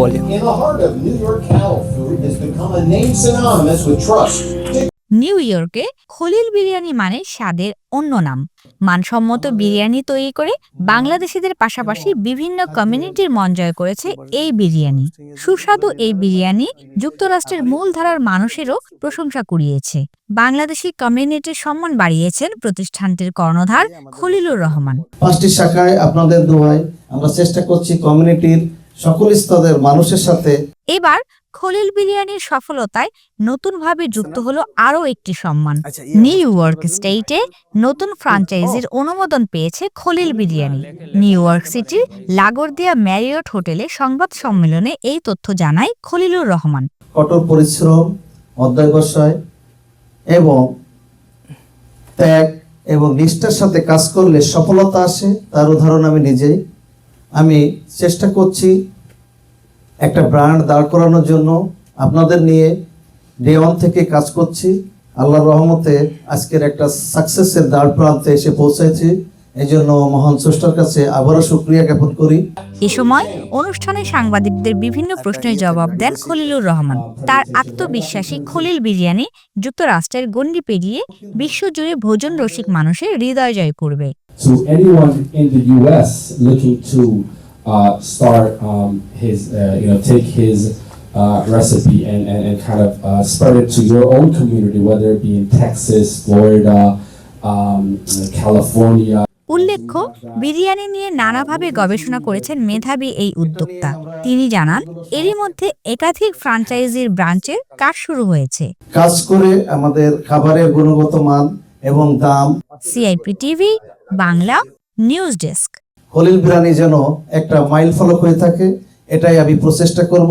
বলে. নিউ ইয়র্কে খলিল বিরিয়ানি মানে স্বাদের অন্য নাম। মানসম্মত বিরিয়ানি তৈরি করে বাংলাদেশিদের পাশাপাশি বিভিন্ন কমিউনিটির মন জয় করেছে এই বিরিয়ানি। সুস্বাদু এই বিরিয়ানি যুক্তরাষ্ট্রের মূলধারার মানুষেরও প্রশংসা কুড়িয়েছে। বাংলাদেশি কমিউনিটির সম্মান বাড়িয়েছেন প্রতিষ্ঠানটির কর্ণধার খলিলুর রহমান। পাঁচটি শাখায় আপনাদের দোয়ায় আমরা চেষ্টা করছি কমিউনিটির সকল স্তরের মানুষের সাথে এবার খলিল বিরিয়ানির সফলতায় নতুনভাবে যুক্ত হলো আরও একটি সম্মান। নিউ ইয়র্ক স্টেটে নতুন ফ্রাঞ্চাইজির অনুমোদন পেয়েছে খলিল বিরিয়ানি। নিউ ইয়র্ক সিটির লাগোরদিয়া ম্যারিয়ট হোটেলে সংবাদ সম্মেলনে এই তথ্য জানায় খলিলুর রহমান। কঠোর পরিশ্রম অধ্যবসায় এবং ত্যাগ এবং নিষ্ঠার সাথে কাজ করলে সফলতা আসে তার উদাহরণ আমি নিজেই। আমি চেষ্টা করছি একটা ব্র্যান্ড দাঁড় করানোর জন্য আপনাদের নিয়ে ডে ওয়ান থেকে কাজ করছি। আল্লাহর রহমতে আজকের একটা সাকসেসের দাঁড় প্রান্তে এসে পৌঁছেছি। এই জন্য মহান স্রষ্টার কাছে আবারও শুক্রিয়া জ্ঞাপন করি। এ সময় অনুষ্ঠানে সাংবাদিকদের বিভিন্ন প্রশ্নের জবাব দেন খলিলুর রহমান। তার আত্মবিশ্বাসী খলিল বিরিয়ানি যুক্তরাষ্ট্রের গণ্ডি পেরিয়ে বিশ্বজুড়ে ভোজন রসিক মানুষের হৃদয় জয় করবে। To anyone in the U.S. looking to uh, start um, his, uh, you know, take his uh, recipe and, and, and kind of uh, spread it to your own community, whether it be in Texas, Florida, um, California. উল্লেখ্য বিরিয়ানি নিয়ে নানাভাবে গবেষণা করেছেন মেধাবী এই উদ্যোক্তা তিনি জানান এরই মধ্যে একাধিক ফ্রাঞ্চাইজির ব্রাঞ্চের কাজ শুরু হয়েছে কাজ করে আমাদের খাবারের গুণগত মান এবং দাম CIP TV Bangla news desk. হলিল biryani যেন একটা মাইল ফলক হয়ে থাকে, এটাই আমি প্রচেষ্টা করব।